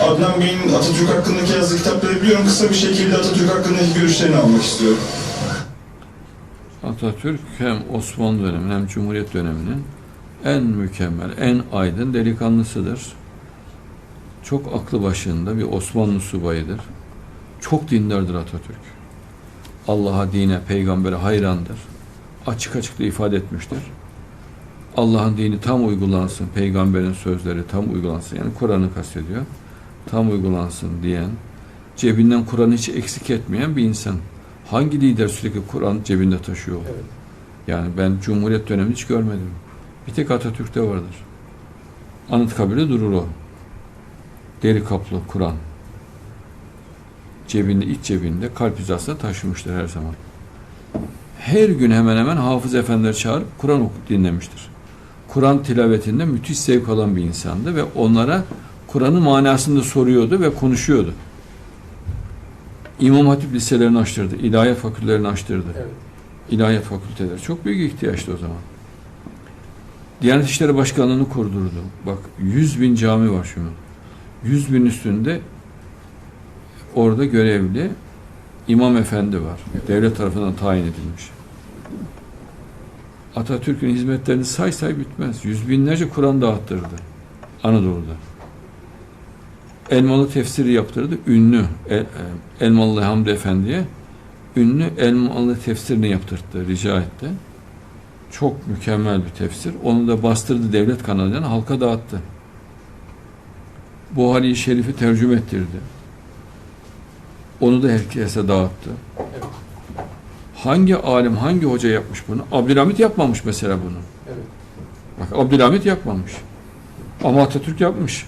Adnan Bey'in Atatürk hakkındaki yazdığı kitapları biliyorum. Kısa bir şekilde Atatürk hakkındaki görüşlerini almak istiyorum. Atatürk hem Osmanlı döneminin hem Cumhuriyet döneminin en mükemmel, en aydın delikanlısıdır. Çok aklı başında bir Osmanlı subayıdır. Çok dindardır Atatürk. Allah'a, dine, peygambere hayrandır. Açık açık da ifade etmiştir. Allah'ın dini tam uygulansın, peygamberin sözleri tam uygulansın. Yani Kur'an'ı kastediyor. Tam uygulansın diyen, cebinden Kur'an'ı hiç eksik etmeyen bir insan. Hangi lider sürekli Kur'an cebinde taşıyor? Evet. Yani ben Cumhuriyet dönemini hiç görmedim. Bir tek Atatürk'te vardır. Anıtkabir'de durur o. Deri kaplı Kur'an. Cebinde, iç cebinde, kalp hizasında taşımıştır her zaman. Her gün hemen hemen hafız efendileri çağırıp Kur'an okut dinlemiştir. Kur'an tilavetinde müthiş zevk alan bir insandı ve onlara Kur'an'ın manasını soruyordu ve konuşuyordu. İmam Hatip liselerini açtırdı, ilahiyat fakültelerini açtırdı. Evet. İlahiyat fakülteleri çok büyük ihtiyaçtı o zaman. Diyanet İşleri Başkanlığı'nı kurdurdu. Bak 100 bin cami var şu an. 100 bin üstünde orada görevli imam efendi var. Devlet tarafından tayin edilmiş. Atatürk'ün hizmetlerini say say bitmez. Yüz binlerce Kur'an dağıttırdı Anadolu'da. Elmalı tefsiri yaptırdı. Ünlü El- e, Elmalı Hamdi Efendi'ye ünlü Elmalı tefsirini yaptırttı, rica etti. Çok mükemmel bir tefsir. Onu da bastırdı devlet kanalından halka dağıttı. Buhari-i Şerif'i tercüme ettirdi. Onu da herkese dağıttı. Evet. Hangi alim, hangi hoca yapmış bunu? Abdülhamit yapmamış mesela bunu. Evet. Bak Abdülhamit yapmamış. Ama Atatürk yapmış.